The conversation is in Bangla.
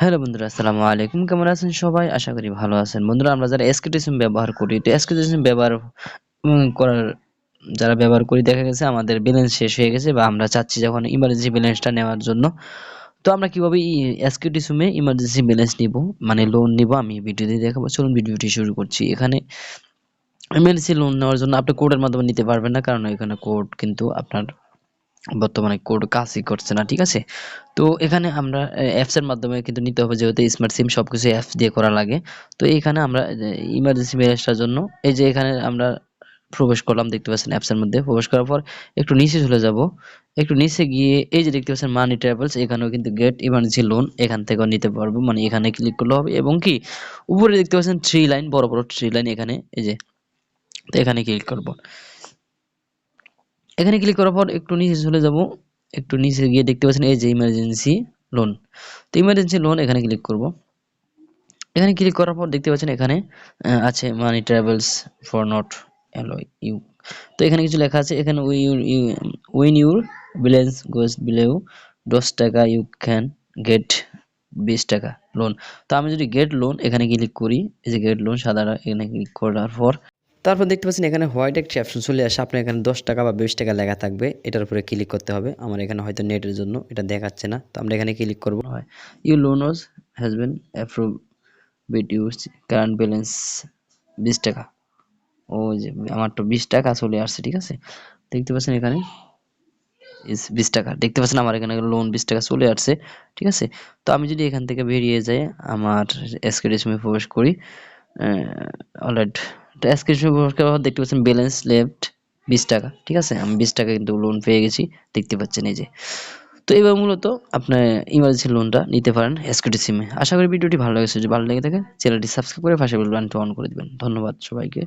হ্যালো বন্ধুরা, আসসালামু আলাইকুম। কেমন আছেন সবাই? আশা করি ভালো আছেন। বন্ধুরা, আমরা যারা এসকেটি সিম ব্যবহার করি, তো এসকেটি সিম ব্যবহার করার, যারা ব্যবহার করি, দেখা গেছে আমাদের ব্যালেন্স শেষ হয়ে গেছে বা আমরা চাচ্ছি যখন ইমার্জেন্সি ব্যালেন্সটা নেওয়ার জন্য। তো আমরা কীভাবে এসকেটি সিমে ইমার্জেন্সি ব্যালেন্স নিব মানে লোন নিব, আমি ভিডিওতে দেখাবো। চলুন ভিডিওটি শুরু করছি। এখানে ইমার্জেন্সি লোন নেওয়ার জন্য আপনি কোডের মাধ্যমে নিতে পারবেন না, কারণ এখানে কোড কিন্তু আপনার বর্তমানে কোড কাজই করছে না, ঠিক আছে? তো এখানে আমরা অ্যাপস এর মাধ্যমে কিন্তু নিতে হবে যেহেতু স্মার্ট সিম সবকিছু অ্যাপস দিয়ে করা লাগে। তো এখানে আমরা ইমার্জেন্সি ব্যালেন্সটার জন্য, এই যে এখানে আমরা প্রবেশ করলাম, দেখতে পাচ্ছেন অ্যাপস এর মধ্যে। প্রবেশ করার পর একটু নিচে চলে যাব। একটু নিচে গিয়ে, এই যে দেখতে পাচ্ছেন মানি ট্রাভেলস এখানেও কিন্তু গেট ইমার্জেন্সি লোন এখান থেকেও নিতে পারব। মানে এখানে ক্লিক করলে হবে এবং কি, উপরে দেখতে পাচ্ছেন থ্রি লাইন বড় বড় থ্রি লাইন এখানে, এই যে, তো এখানে ক্লিক করব। এখানে ক্লিক করার পর একটু নিচে চলে যাব। একটু নিচে গিয়ে দেখতে পাচ্ছেন এই যে ইমার্জেন্সি লোন তো ইমার্জেন্সি লোন এখানে ক্লিক করব। এখানে ক্লিক করার পর দেখতে পাচ্ছেন এখানে আছে money travels for not allow you তো এখানে কিছু লেখা আছে, এখানে when your balance goes below দশ টাকা ইউ ক্যান গেট বিশ টাকা লোন তো আমি যদি গেট লোন এখানে ক্লিক করি, এই যে গেট লোন সাদা এখানে ক্লিক করার পর তারপর দেখতে পাচ্ছেন এখানে হোয়াইট একটি অপশন চলে আসে। আপনার এখানে দশ টাকা বা বিশ টাকা লেখা থাকবে। এটার উপরে ক্লিক করতে হবে। আমার এখানে হয়তো নেটের জন্য এটা দেখাচ্ছে না। তো আমরা এখানে ক্লিক করব। You loan was has been approve with use current balance বিশ টাকা। ও যে, আমার তো বিশ টাকা চলে আসছে, ঠিক আছে? দেখতে পাচ্ছেন এখানে বিশ টাকা। দেখতে পাচ্ছেন আমার এখানে লোন বিশ টাকা চলে আসছে, ঠিক আছে? তো আমি যদি এখান থেকে বেরিয়ে যাই, আমার এসকেডিসমে প্রবেশ করি অলরাইট করার দেখতে পাচ্ছেন ব্যালেন্স লেফট বিশ টাকা, ঠিক আছে? আমি বিশ টাকা কিন্তু লোন পেয়ে গেছি, দেখতে পাচ্ছেন এই যে। তো এবার মূলত আপনার ইমার্জেন্সি লোনটা নিতে পারেন এসকেডি সিমে আশা করি ভিডিওটি ভালো লেগেছে, যদি ভালো লেগে থাকে চ্যানেলটি সাবস্ক্রাইব করে পাশে বেল বাটনটি অন করে দিবেন। ধন্যবাদ সবাইকে।